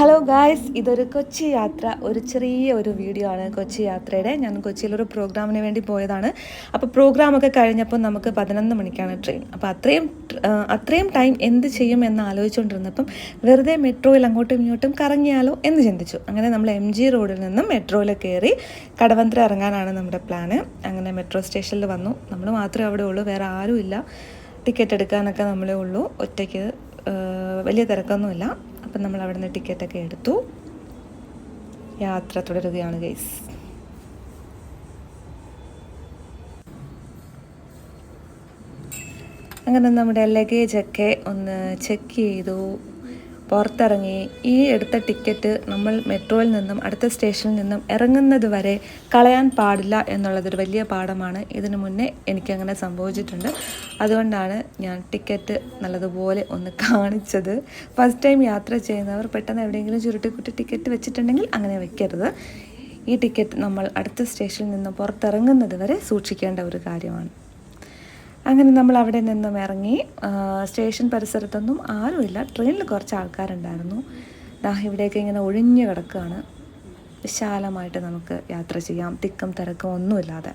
Hello guys ഇതൊരു കൊച്ചി യാത്ര. ഒരു ചെറിയ ഒരു വീഡിയോ ആണ് കൊച്ചി യാത്രയുടെ. ഞാൻ കൊച്ചിയിലൊരു പ്രോഗ്രാമിന് വേണ്ടി പോയതാണ്. അപ്പോൾ പ്രോഗ്രാമൊക്കെ കഴിഞ്ഞപ്പോൾ നമുക്ക് പതിനൊന്ന് മണിക്കാണ് ട്രെയിൻ അപ്പോൾ അത്രയും അത്രയും ടൈം എന്ത് ചെയ്യും എന്ന് ആലോചിച്ചുകൊണ്ടിരുന്നപ്പം വെറുതെ മെട്രോയിൽ അങ്ങോട്ടും ഇങ്ങോട്ടും കറങ്ങിയാലോ എന്ന് ചിന്തിച്ചു. അങ്ങനെ നമ്മൾ എം ജി റോഡിൽ നിന്നും മെട്രോയിൽ കയറി കടവന്ത്ര ഇറങ്ങാനാണ് നമ്മുടെ പ്ലാന് അങ്ങനെ മെട്രോ സ്റ്റേഷനിൽ വന്നു. നമ്മൾ മാത്രമേ അവിടെ ഉള്ളൂ. വേറെ ആരുമില്ല. ടിക്കറ്റ് എടുക്കാനൊക്കെ നമ്മളേ ഉള്ളൂ. ഒറ്റയ്ക്ക് വലിയ തിരക്കൊന്നുമില്ല. അപ്പം നമ്മൾ അവിടെ നിന്ന് ടിക്കറ്റൊക്കെ എടുത്തു. യാത്ര തുടരുകയാണ് ഗൈസ് അങ്ങനെ നമ്മുടെ ലഗേജൊക്കെ ഒന്ന് ചെക്ക് ചെയ്തു. പുറത്തിറങ്ങി ഈ എടുത്ത ടിക്കറ്റ് നമ്മൾ മെട്രോയിൽ നിന്നും അടുത്ത സ്റ്റേഷനിൽ നിന്നും ഇറങ്ങുന്നത് വരെ കളയാൻ പാടില്ല എന്നുള്ളതൊരു വലിയ പാഠമാണ്. ഇതിനു മുന്നേ എനിക്കങ്ങനെ സംഭവിച്ചിട്ടുണ്ട്. അതുകൊണ്ടാണ് ഞാൻ ടിക്കറ്റ് നല്ലതുപോലെ ഒന്ന് കാണിച്ചത്. ഫസ്റ്റ് ടൈം യാത്ര ചെയ്യുന്നവർ പെട്ടെന്ന് എവിടെയെങ്കിലും ചുരുട്ടിക്കുട്ടി ടിക്കറ്റ് വെച്ചിട്ടുണ്ടെങ്കിൽ അങ്ങനെ വെക്കരുത്. ഈ ടിക്കറ്റ് നമ്മൾ അടുത്ത സ്റ്റേഷനിൽ നിന്ന് പുറത്തിറങ്ങുന്നത് വരെ സൂക്ഷിക്കേണ്ട ഒരു കാര്യമാണ്. അങ്ങനെ നമ്മൾ അവിടെ നിന്നും ഇറങ്ങി സ്റ്റേഷൻ പരിസരത്തൊന്നും ആരുമില്ല. ട്രെയിനിൽ കുറച്ച് ആൾക്കാരുണ്ടായിരുന്നു. ദാ ഇവിടെയൊക്കെ ഇങ്ങനെ ഒഴിഞ്ഞു കിടക്കുകയാണ്. വിശാലമായിട്ട് നമുക്ക് യാത്ര ചെയ്യാം. തിക്കും തിരക്കും ഒന്നുമില്ലാതെ.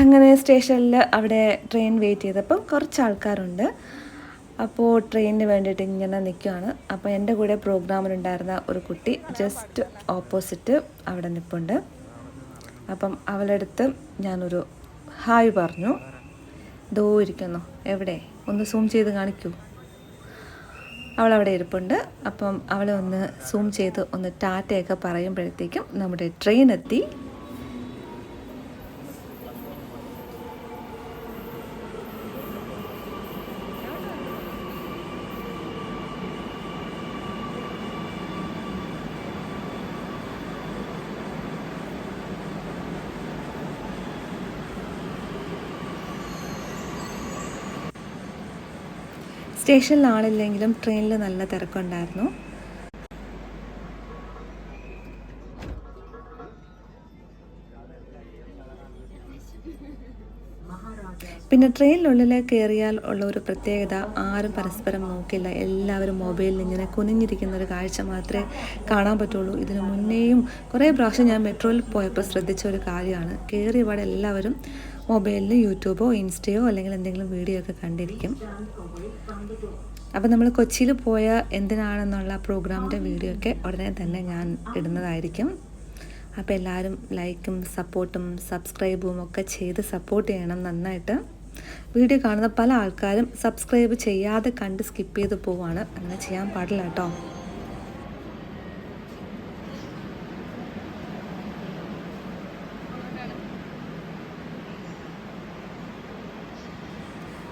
അങ്ങനെ സ്റ്റേഷനിൽ അവിടെ ട്രെയിൻ വെയിറ്റ് ചെയ്തപ്പം കുറച്ച് ആൾക്കാരുണ്ട്. അപ്പോൾ ട്രെയിനിന് വേണ്ടിയിട്ട് ഇങ്ങനെ നിൽക്കുകയാണ് അപ്പോൾ എന്റെ കൂടെ പ്രോഗ്രാമിലുണ്ടായിരുന്ന ഒരു കുട്ടി ജസ്റ്റ് ഓപ്പോസിറ്റ് അവിടെ നിൽപ്പുണ്ട് അപ്പം അവളടുത്ത് ഞാനൊരു ഹായ് പറഞ്ഞു. ദോ ഇരിക്കുന്നു. എവിടെ? ഒന്ന് സൂം ചെയ്ത് കാണിക്കൂ. അവളവിടെ ഇരിപ്പുണ്ട്. അപ്പം അവളെ ഒന്ന് സൂം ചെയ്ത് ഒന്ന് ടാറ്റയൊക്കെ പറയുമ്പോഴത്തേക്കും നമ്മുടെ ട്രെയിൻ എത്തി. സ്റ്റേഷനിൽ ആളില്ലെങ്കിലും ട്രെയിനിൽ നല്ല തിരക്കുണ്ടായിരുന്നു. പിന്നെ ട്രെയിനിനുള്ളിൽ കയറിയാൽ ഉള്ള ഒരു പ്രത്യേകത ആരും പരസ്പരം നോക്കില്ല. എല്ലാവരും മൊബൈലിൽ ഇങ്ങനെ കുനിഞ്ഞിരിക്കുന്ന ഒരു കാഴ്ച മാത്രമേ കാണാൻ പറ്റുള്ളൂ. ഇതിനു മുന്നേയും കുറേ പ്രാവശ്യം ഞാൻ മെട്രോയിൽ പോയപ്പോൾ ശ്രദ്ധിച്ച ഒരു കാര്യമാണ്. കയറിയ പാടെ എല്ലാവരും മൊബൈലിൽ യൂട്യൂബോ ഇൻസ്റ്റയോ അല്ലെങ്കിൽ എന്തെങ്കിലും വീഡിയോ ഒക്കെ കണ്ടിരിക്കും. അപ്പോൾ നമ്മൾ കൊച്ചിയിൽ പോയ എന്തിനാണെന്നുള്ള പ്രോഗ്രാമിന്റെ വീഡിയോ ഒക്കെ ഉടനെ തന്നെ ഞാൻ ഇടുന്നതായിരിക്കും. അപ്പോൾ എല്ലാവരും ലൈക്കും സപ്പോർട്ടും സബ്സ്ക്രൈബും ഒക്കെ ചെയ്ത് സപ്പോർട്ട് ചെയ്യണം നന്നായിട്ട്. വീഡിയോ കാണുന്ന പല ആൾക്കാരും സബ്സ്ക്രൈബ് ചെയ്യാതെ കണ്ട് സ്കിപ്പ് ചെയ്ത് പോവാണ്. അങ്ങനെ ചെയ്യാൻ പാടില്ല കേട്ടോ.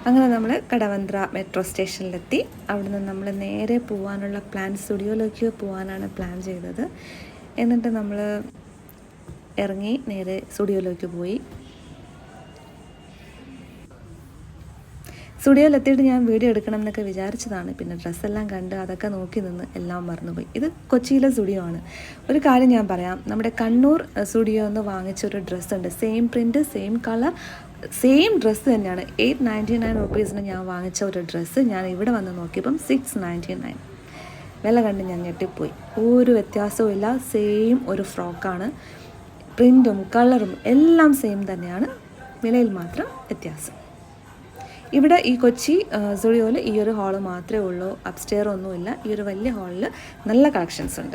അങ്ങനെ നമ്മൾ കടവന്ത്ര മെട്രോ സ്റ്റേഷനിലെത്തി അവിടുന്ന് നമ്മൾ നേരെ പോകാനുള്ള പ്ലാൻ സ്റ്റുഡിയോയിലേക്ക് പോകാനാണ് പ്ലാൻ ചെയ്തത്. എന്നിട്ട് നമ്മൾ ഇറങ്ങി നേരെ സ്റ്റുഡിയോയിലേക്ക് പോയി. സ്റ്റുഡിയോയിൽ എത്തിയിട്ട് ഞാൻ വീഡിയോ എടുക്കണം എന്നൊക്കെ വിചാരിച്ചതാണ്. പിന്നെ ഡ്രസ്സെല്ലാം കണ്ട് അതൊക്കെ നോക്കി നിന്ന് എല്ലാം മറന്നുപോയി. ഇത് കൊച്ചിയിലെ സ്റ്റുഡിയോ ആണ്. ഒരു കാര്യം ഞാൻ പറയാം. നമ്മുടെ കണ്ണൂർ സ്റ്റുഡിയോ എന്ന് വാങ്ങിച്ച ഒരു ഡ്രസ്സുണ്ട്. Same print same colour same dress തന്നെയാണ്. എയ്റ്റ് നയന്റി നയൻ റുപ്പീസിന് ഞാൻ വാങ്ങിച്ച ഒരു ഡ്രസ്സ് ഞാൻ ഇവിടെ വന്ന് നോക്കിയപ്പം സിക്സ് നയന്റി നയൻ. വില കണ്ട് ഞാൻ ഞെട്ടിപ്പോയി. ഒരു വ്യത്യാസവും ഇല്ല. സെയിം ഒരു ഫ്രോക്കാണ്. പ്രിന്റും കളറും എല്ലാം സെയിം തന്നെയാണ്. വിലയിൽ മാത്രം വ്യത്യാസം. ഇവിടെ ഈ കൊച്ചി സുളിയോയിൽ ഈ ഒരു ഹാൾ മാത്രമേ ഉള്ളൂ. അപ്സ്റ്റെയർ ഒന്നുമില്ല. ഈ ഒരു വലിയ ഹാളിൽ നല്ല കളക്ഷൻസ് ഉണ്ട്.